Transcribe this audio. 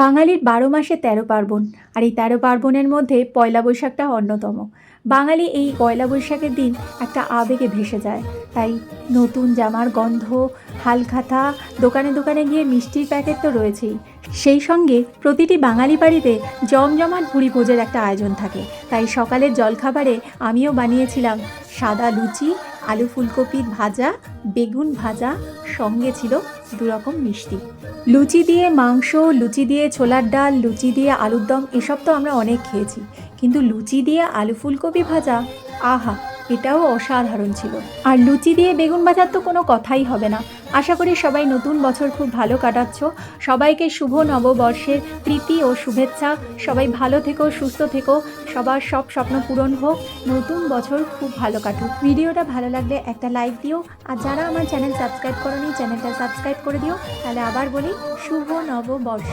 বাঙালির বারো মাসে তেরো পার্বণ, আর এই তেরো পার্বণের মধ্যে পয়লা বৈশাখটা অন্যতম। বাঙালি এই পয়লা বৈশাখের দিন একটা আবেগে ভেসে যায়। তাই নতুন জামার গন্ধ, হালখাতা, দোকানে দোকানে গিয়ে মিষ্টির প্যাকেট তো রয়েছেই। সেই সঙ্গে প্রতিটি বাঙালি বাড়িতে জমজমাট ভুড়ি ভোজের একটা আয়োজন থাকে। তাই সকালের জলখাবারে আমিও বানিয়েছিলাম সাদা লুচি আলু ফুলকপির ভাজা, বেগুন ভাজা, সঙ্গে ছিল দুরকম মিষ্টি। লুচি দিয়ে মাংস, লুচি দিয়ে ছোলার ডাল, লুচি দিয়ে আলুর দম, এসব তো আমরা অনেক খেয়েছি। কিন্তু লুচি দিয়ে আলু ফুলকপি ভাজা, আহা! এটাও অসাধারণ ছিল। আর লুচি দিয়ে বেগুন ভাজার তো কোনো কথাই হবে না। আশা করি সবাই নতুন বছর খুব ভালো কাটাচ্ছ। সবাইকে শুভ নববর্ষের প্রীতি ও শুভেচ্ছা। সবাই ভালো থেকো, সুস্থ থেকো। সবার সব স্বপ্ন পূরণ হোক। নতুন বছর খুব ভালো কাটুক। ভিডিওটা ভালো লাগলে একটা লাইক দিও। আর যারা আমার চ্যানেল সাবস্ক্রাইব করনি, চ্যানেলটা সাবস্ক্রাইব করে দিও। তাহলে আবার বলি, শুভ নববর্ষ।